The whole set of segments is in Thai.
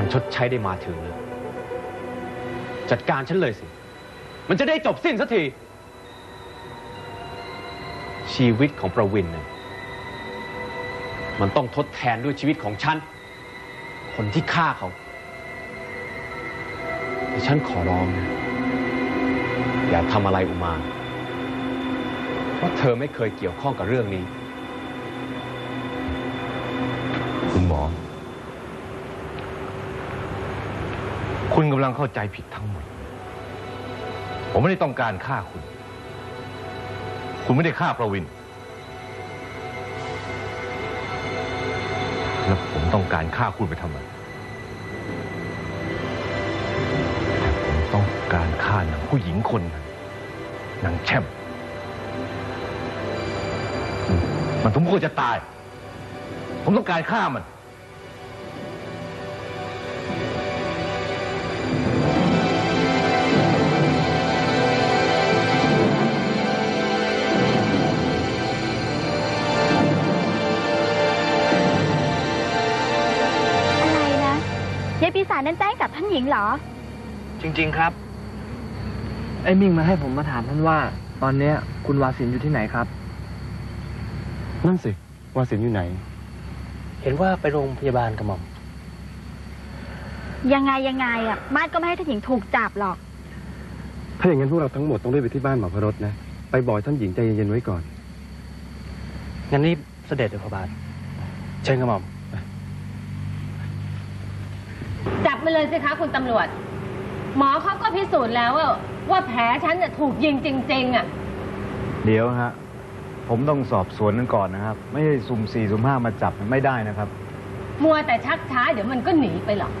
การชดใช้ได้มาถึงแล้วจัดการฉันเลยสิ มันจะได้จบสิ้นสักที ชีวิตของประวินเนี่ยมันต้องทดแทนด้วยชีวิตของฉัน คนที่ฆ่าเขาแต่ฉันขอร้องนะอย่าทำอะไรอุมา เพราะเธอไม่เคยเกี่ยวข้องกับเรื่องนี้ คุณกำลังเข้าใจผิดทั้งหมด ผมไม่ได้ต้องการฆ่าคุณ คุณไม่ได้ฆ่าประวินแล้วผมต้องการฆ่าคุณไปทำไมแต่ผมต้องการฆ่านางผู้หญิงคนนั้นนางแช่มมันมันสมควรจะตาย ผมต้องการฆ่ามัน ยายปีศาจนั้นแจ้งกับท่านหญิงเหรอ จริง ๆ ครับ ไอ้มิ่งมาให้ผมมาถามท่านว่า ตอนเนี้ย คุณวาสินอยู่ที่ไหนครับ นั่นสิวาสินอยู่ไหน เห็นว่าไปโรงพยาบาลกระหม่อม ยังไงยังไงอะมาดก็ไม่ให้ท่านหญิงถูกจับหรอก ถ้าอย่างนั้นพวกเราทั้งหมดต้องรีบไปที่บ้านหมอพรตนะ ไปบอกให้ท่านหญิงใจเย็นๆไว้ก่อน งั้นรีบเสด็จเลยพระบาท เชิญกระหม่อม จับมา เลยสิคะคุณตำรวจ หมอเขาก็พิสูจน์แล้วว่าว่าแผลฉันน่ะถูกยิงจริง ๆ อะ เดี๋ยวฮะ ผมต้องสอบสวนกันก่อนนะครับ ไม่ใช่สุ่มสี่สุ่มห้ามาจับไม่ได้นะครับ มัวแต่ชักช้าเดี๋ยวมันก็หนีไปหรอก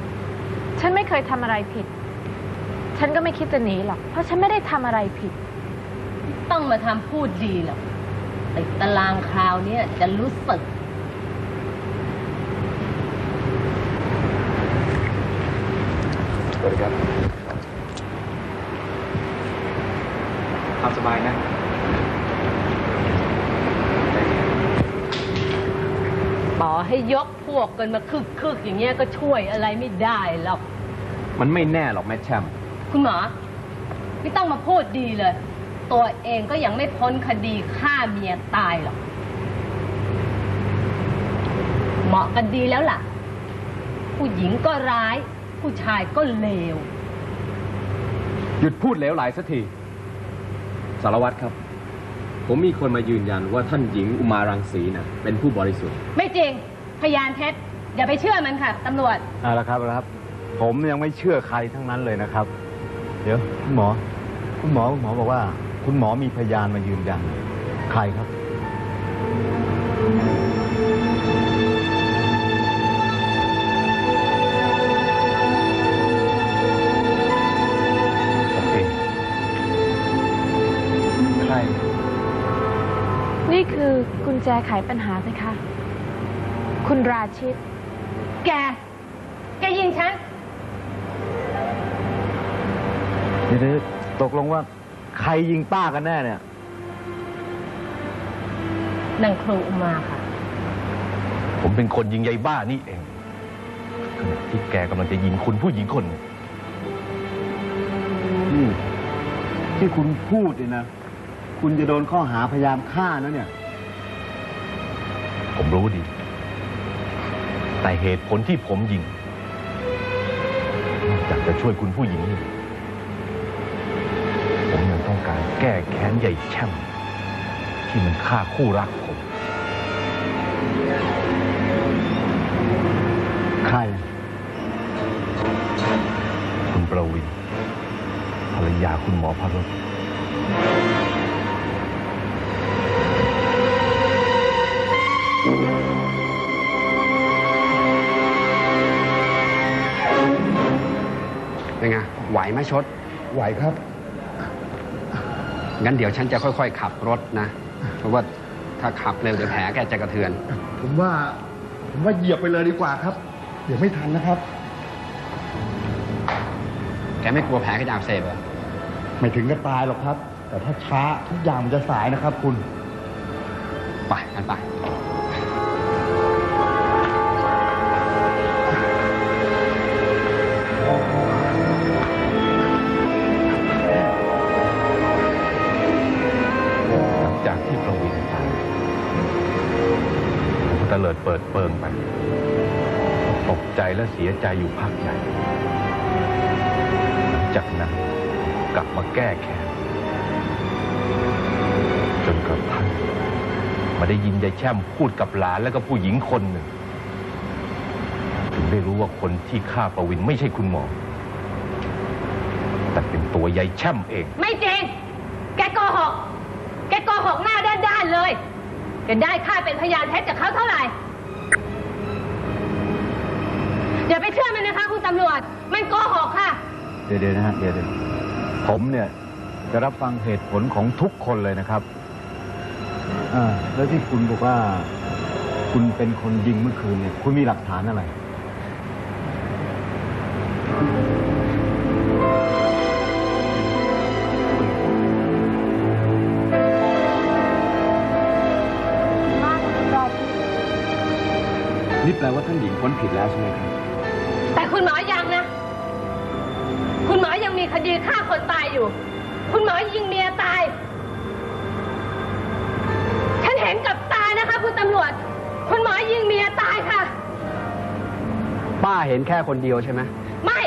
ฉันไม่เคยทำอะไรผิด ฉันก็ไม่คิดจะหนีหรอก เพราะฉันไม่ได้ทำอะไรผิด ต้องมาทำพูดดีหรอกติดตารางคราวเนี้ยจะรู้สึก สวัสดีครับตามสบายนะต่อให้ยกพวกกันมาคึกๆอย่างเงี้ยก็ช่วยอะไรไม่ได้หรอก มันไม่แน่หรอกแม่แช่มคุณหมอ ไม่ต้องมาพูดดีเลย ตัวเองก็ยังไม่พ้นคดีฆ่าเมียตายหรอก เหมาะกันดีแล้วล่ะ ผู้หญิงก็ร้าย ผู้ชายก็เลว หยุดพูดเหลวไหลสักที สารวัตรครับ ผมมีคนมายืนยันว่าท่านหญิงอุมารังสีน่ะเป็นผู้บริสุทธิ์ ไม่จริง พยานเท็จ อย่าไปเชื่อมันค่ะตำรวจ เอาละครับเอาละครับ ผมยังไม่เชื่อใครทั้งนั้นเลยนะครับ เดี๋ยวคุณหมอ คุณหมอคุณหมอบอกว่า คุณหมอมีพยานมายืนยัน ใครครับ ญแจไขปัญหาสิคะ คุณราชิต แก แกยิงฉัน เดี๋ยวๆตกลงว่าใครยิงป้ากันแน่เนี่ย นางครูอุมาค่ะ ผมเป็นคนยิงยายบ้านี่เองขณะที่แกกำลังจะยิงคุณผู้หญิงคนหนึ่งนี่ที่คุณพูดเนี่ยนะ คุณจะโดนข้อหาพยายามฆ่านะเนี่ย ผมรู้ดี แต่เหตุผลที่ผมยิงนอกจากจะช่วยคุณผู้หญิงนี่ผมยังต้องการแก้แค้นใหญ่แช่มที่มันฆ่าคู่รักผม ใคร คุณประวินภรรยาคุณหมอพรส ไงไหวไหมชด ไหวครับ งั้นเดี๋ยวฉันจะค่อย ๆ ขับรถนะ เพราะว่าถ้าขับเร็วเดี๋ยวแผลแกจะกระเทือน ผมว่า ผมว่าเหยียบไปเลยดีกว่าครับ เดี๋ยวไม่ทันนะครับ แกไม่กลัวแผลแกจะอักเสบเหรอไม่ถึงกับตายหรอกครับ แต่ถ้าช้าทุกอย่างมันจะสายนะครับ คุณ ไปกันไป ตลิดเปิดเปิงไป ตกใจและเสียใจอยู่พักใหญ่ จากนั้นกลับมาแก้แค้นจนกระทั่งมาได้ยินยายแช่มพูดกับหลานแล้วก็ผู้หญิงคนหนึ่ง ถึงได้รู้ว่าคนที่ฆ่าประวินไม่ใช่คุณหมอ แต่เป็นตัวยายแช่มเอง ไม่จริง แกโกหก แกโกหกหน้าด้านๆเลย จะได้ค่าเป็นพยานเท็จจากเขาเท่าไหร่ อย่าไปเชื่อมันนะคะ คุณตำรวจ มันโกหกค่ะ เดี๋ยวนะฮะเดี๋ยวเดี๋ยวผมเนี่ยจะรับฟังเหตุผลของทุกคนเลยนะครับอ่าแล้วที่คุณบอกว่า คุณเป็นคนยิงเมื่อคืนเนี่ย คุณมีหลักฐานอะไร แปลว่าท่านหญิงพ้นผิดแล้วใช่ไหมครับ แต่คุณหมอยังนะ คุณหมอยังมีคดีฆ่าคนตายอยู่ คุณหมอยิงเมียตาย ฉันเห็นกับตานะคะ คุณตำรวจ คุณหมอยิงเมียตายค่ะ ป้าเห็นแค่คนเดียวใช่ไหมไม่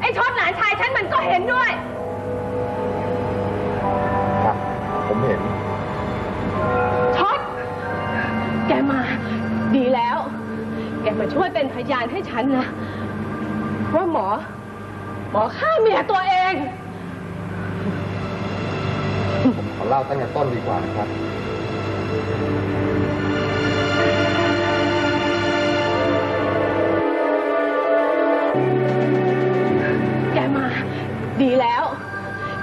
ไอ้ชดหลานชายฉันมันก็เห็นด้วย มาช่วยเป็นพยานให้ฉันนะ ว่าหมอ หมอฆ่าเมียตัวเองขอเล่าตั้งแต่ต้นดีกว่านะครับ แกมา ดีแล้ว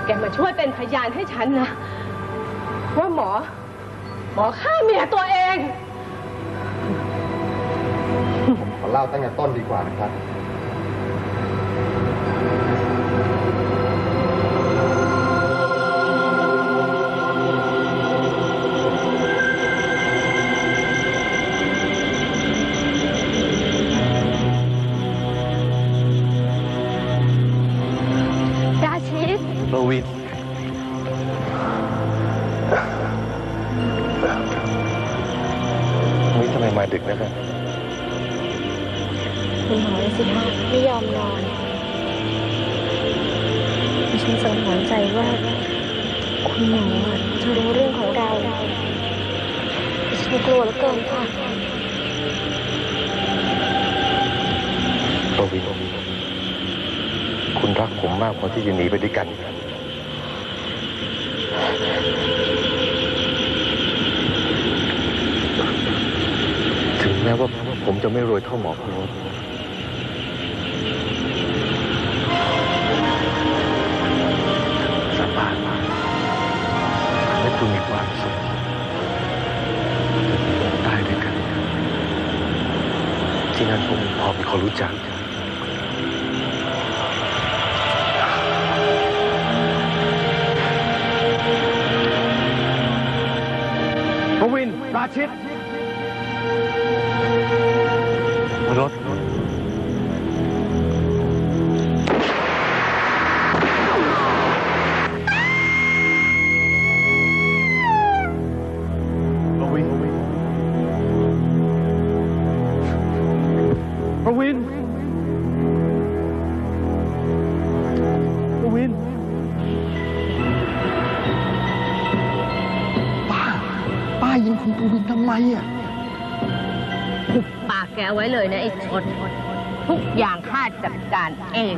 แกมาช่วยเป็นพยานให้ฉันนะ ว่าหมอ หมอฆ่าเมียตัวเอง เล่าตั้งแต่ต้นดีกว่านะครับ ไม่ยอมนอนดิฉันสังหรใจว่า คุณหมอจะรู้เรื่องของเราดิฉันกลัวเหลือเกินค่ะประวินคุณรักผมมากพอที่จะหนีไปด้วยกันถึงแม้ว่าผมจะไม่รวยเท่าหมอพร คุณมีความสุขตายด้วยกัน ที่นั่นผมพอมีคนรู้จักประวินราชิตรถ ยิงคุณปูบินทำไมอะปากแกไว้เลยนะไอ้ชดทุกอย่างข้าจัดการเอง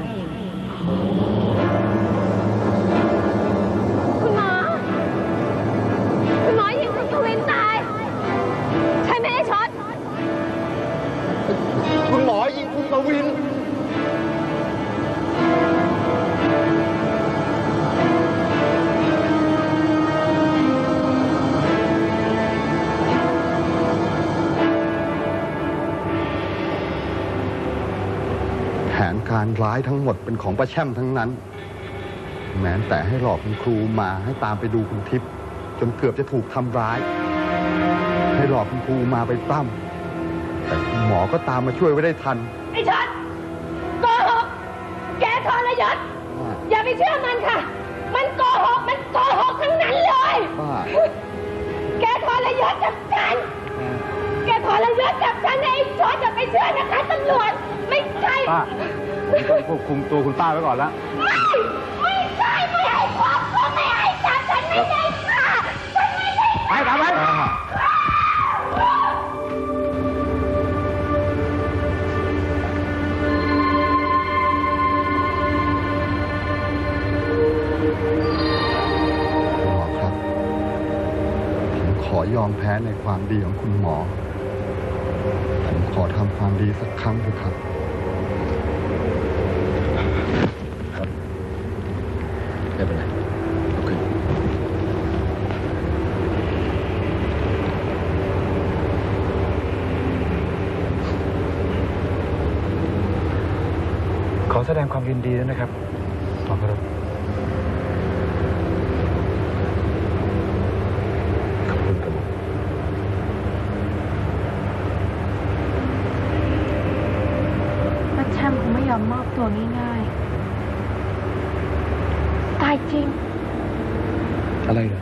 คุณหมอ คุณหมอยิงคุณกวินตาย ใช่ไหมไอ้ชดคุณหมอยิงคุณปวิน รร้ายทั้งหมดเป็นของประแช่มทั้งนั้น แม้แต่ให้หลอกคุณครูมาให้ตามไปดูคุณทิพย์จนเกือบจะถูกทำร้าย ให้หลอกคุณครูมาไปปล้ำแต่คุณหมอก็ตามมาช่วยไว้ได้ทัน ไอ้ชดโกหกแกทรยศอย่าไปเชื่อมันค่ะ มันโกหกมันโกหกทั้งนั้นเลยป้า แกทรยศกับฉัน แกทรยศจับฉันไอ้ชดจะไปเชื่อนะคะตำรวจไม่ใช่ป้า ผมต้องควบคุมตัวคุณป้าไว้ก่อนแล้วไม่ไม่ใช่ไม่ให้ความก็ไม่ให้จับฉันไม่ได้ค่ะฉันไม่ได้ไปตามไปคุณหมอครับผมขอยอมแพ้ในความดีของคุณหมอ ผมขอทำความดีสักครั้งเถอะครับ ไม่เป็นไรลุกขึ้น ขอแส ดงความยินดีด้วยนะครับหมอครับขอบคุณครับป้าแช่มคงไม่ยอมมอบตัวง่ายๆ ตายจริง อะไรเหรอ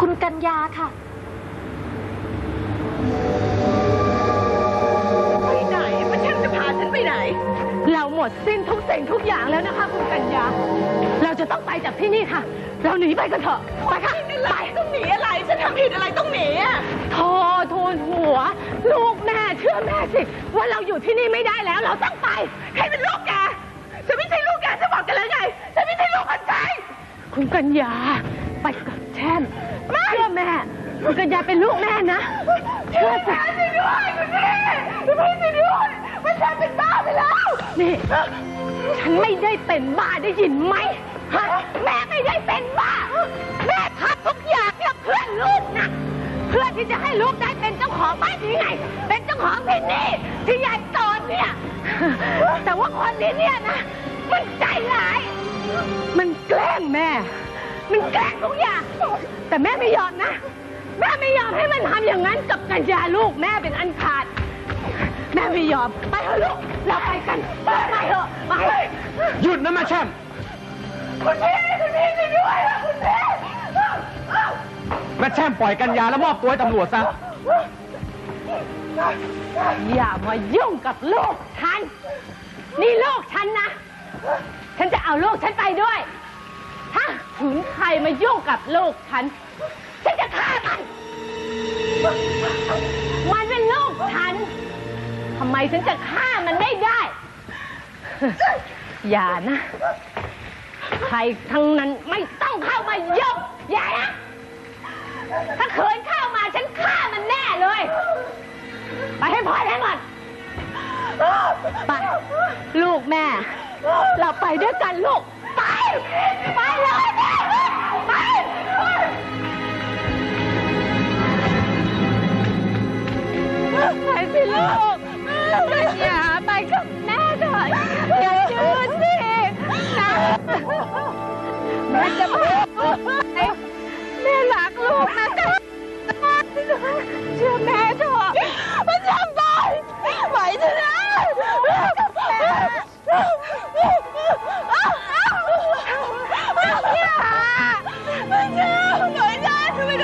คุณกัญญาค่ะ มดสิ้นทุกสิ่งทุกอย่างแล้วนะคะ คุณกัญญา เราจะต้องไปจากที่นี่ค่ะ เราหนีไปกันเถอะไปค่ะไปต้องหนีอะไรฉันทำผิดอะไรต้องหนีอะโธ่ทูลหัว ลูกแม่เชื่อแม่สิ ว่าเราอยู่ที่นี่ไม่ได้แล้ว เราต้องไปให้เป็นลูกแกฉันไม่ใช่ลูกแกจะบอกกันเลยไงฉันไม่ใช่ลูกคนใช้คุณกัญญาไปกับแช่มเชื่อแม่คุณกัญญาเป็นลูกแม่นะเชื่อสิช่วยด้วยคุณแม่คุณแม่ช่วยด้วย มันฉันเป็นบ้าไปแล้ว นี่ ฉันไม่ได้เป็นบ้าได้ยินไหมฮะแม่ไม่ได้เป็นบ้า แม่ทำทุกอย่างเนี่ยเพื่อลูกนะ เพื่อที่จะให้ลูกได้เป็นเจ้าของบ้านนี้ไง เป็นเจ้าของที่นี่ที่ใหญ่โตเนี่ย แต่ว่าคนนี้เนี่ยนะ มันใจร้าย มันแกล้งแม่ มันแกล้งทุกอย่าง แต่แม่ไม่ยอมนะ แม่ไม่ยอมให้มันทำอย่างนั้นกับกัญญาลูกแม่เป็นอันขาด ม่ไม่ยอม ไปเถอะลูก เราไปกัน ไปเถอะไปหยุดนะแม่แช่มคุณพี่คุณพี่ช่วยด้วยนะคุณพี่แม่แช่มปล่อยกัญญาแล้วมอบตัวให้ตำรวจซะ อย่ามายุ่งกับลูกฉัน นี่ลูกฉันนะ ฉันจะเอาลูกฉันไปด้วย ถ้าถึงใครมายุ่งกับลูกฉัน ฉันจะฆ่ามันมันเป็นลูกฉัน ทำไมฉันจะฆ่ามันไม่ได้ อย่านะ ใครทั้งนั้นไม่ต้องเข้ามายุ่งอย่านะ ถ้าเขินเข้ามาฉันฆ่ามันแน่เลย ไปให้พ้นให้หมดไปลูกแม่ เราไปด้วยกันลูก ไป ไปเลยแม่ไปไปสิลูก อย่าไปกับแม่เถอะอย่าดื้อสินะแม่จะพูดแม่รักลูกนะเชื่อแม่เถอะมันจะไปไหวเถอะนะ